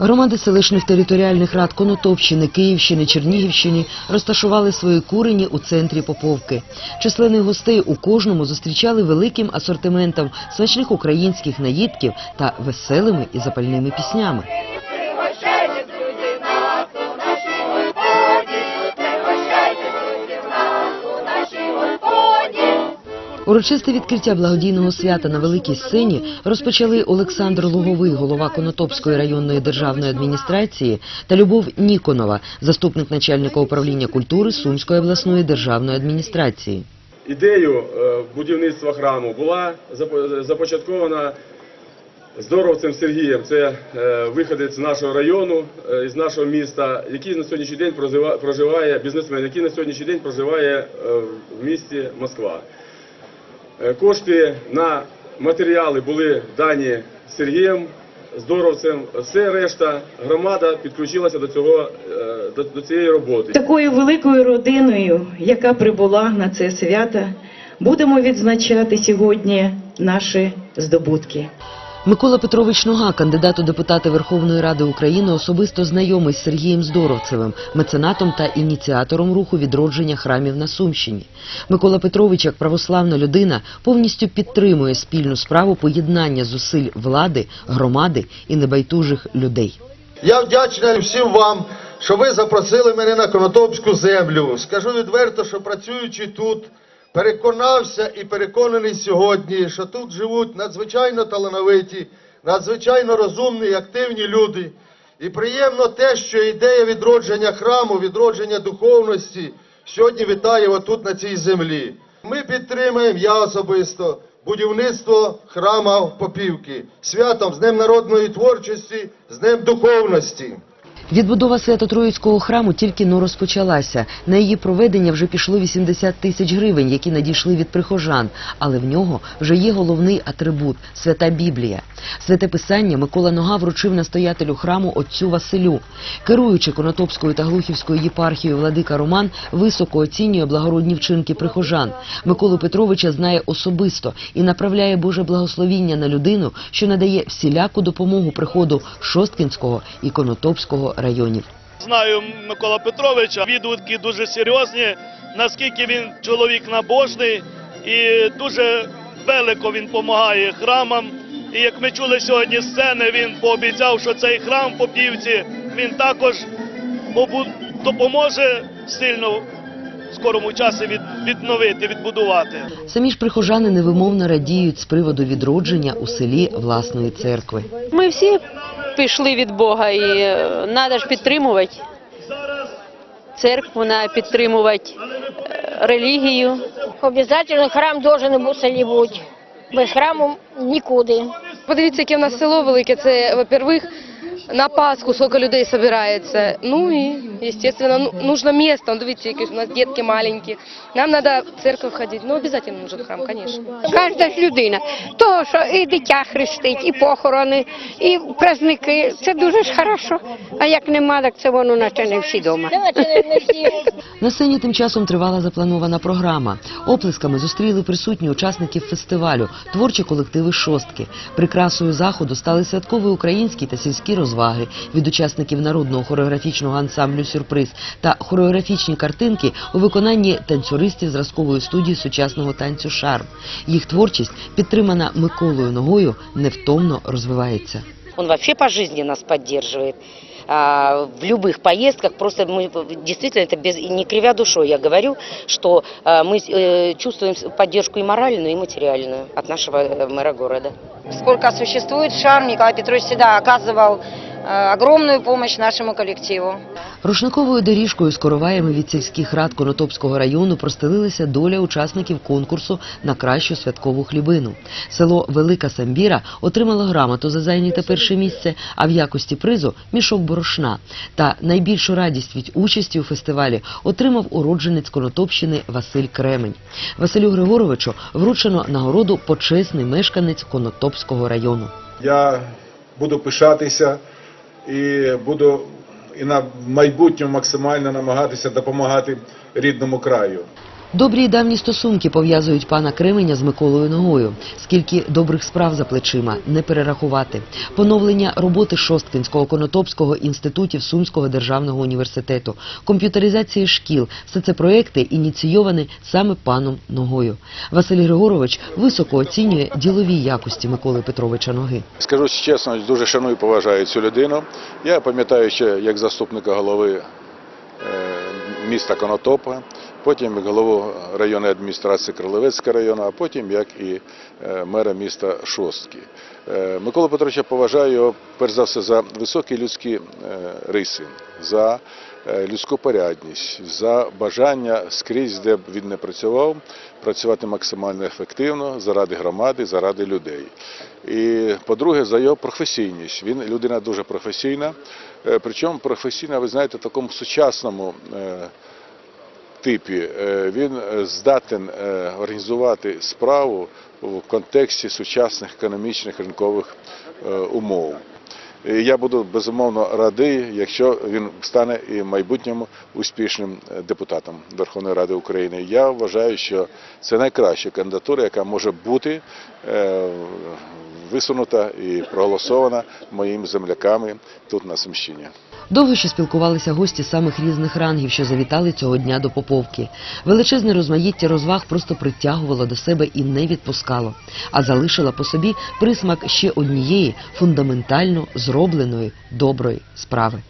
Громади селищних територіальних рад Конотопщини, Київщини, Чернігівщини розташували свої курені у центрі Поповки. Численних гостей у кожному зустрічали великим асортиментом смачних українських наїдків та веселими і запальними піснями. Урочисте відкриття благодійного свята на великій сцені розпочали Олександр Луговий, голова Конотопської районної державної адміністрації, та Любов Ніконова, заступник начальника управління культури Сумської обласної державної адміністрації. Ідею е, будівництва храму була започаткована здоровцем Сергієм. Це е, виходець з нашого району, е, із нашого міста, який на сьогоднішній день проживає, бізнесмен, який на сьогоднішній день проживає в місті Москва. Е, Кошти на матеріали були дані Сергієм, здоровцем. Все решта громада підключилася до цього е, до, цієї роботи. Такою великою родиною, яка прибула на це свято, будемо відзначати сьогодні наші здобутки. Микола Петрович Нога, кандидат у депутати Верховної Ради України, особисто знайомий з Сергієм Здоровцевим, меценатом та ініціатором руху відродження храмів на Сумщині. Микола Петрович, як православна людина, повністю підтримує спільну справу поєднання зусиль влади, громади і небайдужих людей. Я вдячний всім вам, що ви запросили мене на Конотопську землю. Скажу відверто, що працюючи тут, переконався і переконаний сьогодні, що тут живуть надзвичайно талановиті, надзвичайно розумні і активні люди. І приємно те, що ідея відродження храму, відродження духовності сьогодні вітає отут на цій землі. Ми підтримуємо, я особисто, будівництво храма Попівки. Святом з Днем народної творчості, з Днем духовності. Відбудова Свято-Троїцького храму тільки но розпочалася. На її проведення вже пішло 80 тисяч гривень, які надійшли від прихожан. Але в нього вже є головний атрибут – свята Біблія. Святе писання Микола Нога вручив настоятелю храму отцю Василю. Керуючи Конотопською та Глухівською єпархією владика Роман високо оцінює благородні вчинки прихожан. Миколу Петровича знає особисто і направляє Боже благословіння на людину, що надає всіляку допомогу приходу Шосткінського і Конотопського районів. Знаю Микола Петровича, відгуки дуже серйозні, наскільки він чоловік набожний і дуже велико він допомагає храмам. І як ми чули сьогодні з сцени, він пообіцяв, що цей храм по півці він також допоможе сильно в скорому часі відновити, відбудувати. Самі ж прихожани невимовно радіють з приводу відродження у селі власної церкви. Ми всі пішли від Бога і треба ж підтримувати церкву, треба підтримувати е, релігію. Обов'язково храм должен бути селі бути. Без храму нікуди. Подивіться, яке в нас село велике. Це, во-первых, на Пасху сколько людей собирається. Ну і, естественно, ну, нужно место. Ну, Дивіться, які ж у нас дітки маленькі. Нам треба в церковь ходити. Ну, обязательно нужен храм, конечно. Кожна ж людина. Того, що і дитя хрестить, і похорони, і праздники. Це дуже ж хорошо. А як нема, так це воно наче не всі вдома. На сцені тим часом тривала запланована програма. Оплесками зустріли присутні учасників фестивалю, творчі колективи шостки. Прикрасою заходу стали святкові українські та сільські розваги від учасників народного хореографічного ансамблю Сюрприз та хореографічні картинки у виконанні танцюристів зразкової студії сучасного танцю Шарм. Їх творчість, підтримана Миколою Ногою, невтомно розвивається. Он вообще по жизни нас поддерживает. А, в любых поездках просто мы действительно это без не кривя душой я говорю, что а, мы э, чувствуем поддержку и моральную, и материальную от нашего э, мэра города. Сколько существует шарм, Николай Петрович всегда оказывал э, огромную помощь нашему коллективу. Рушниковою доріжкою з короваями від сільських рад Конотопського району простелилася доля учасників конкурсу на кращу святкову хлібину. Село Велика Самбіра отримало грамоту за зайняте перше місце, а в якості призу мішок борошна. Та найбільшу радість від участі у фестивалі отримав уродженець Конотопщини Василь Кремень. Василю Григоровичу вручено нагороду почесний мешканець Конотопського району. Я буду пишатися і буду і на майбутньому максимально намагатися допомагати рідному краю. Добрі й давні стосунки пов'язують пана Кременя з Миколою Ногою. Скільки добрих справ за плечима не перерахувати. Поновлення роботи Шосткинського Конотопського інститутів Сумського державного університету, комп'ютеризації шкіл – все це проекти ініційовані саме паном Ногою. Василь Григорович високо оцінює ділові якості Миколи Петровича Ноги. Скажу чесно, дуже шаную і поважаю цю людину. Я пам'ятаю ще як заступника голови е, міста Конотопа, потім як голову районної адміністрації Кролевецького району, а потім як і е, мера міста Шостки. Е, Миколу Петровича поважаю його, перш за все за високі людські е, риси, за людську порядність, за бажання скрізь, де б він не працював, працювати максимально ефективно заради громади, заради людей. І по-друге, за його професійність. Він людина дуже професійна, причому професійна, ви знаєте, в такому сучасному типі. Е, Він е, здатен е, організувати справу в контексті сучасних економічних ринкових умов. Я буду безумовно радий, якщо він стане і майбутньому успішним депутатом Верховної Ради України. Я вважаю, що це найкраща кандидатура, яка може бути висунута і проголосована моїми земляками тут на Сумщині. Довго ще спілкувалися гості самих різних рангів, що завітали цього дня до Поповки. Величезне розмаїття розваг просто притягувало до себе і не відпускало, а залишила по собі присмак ще однієї фундаментально зробленої доброї справи.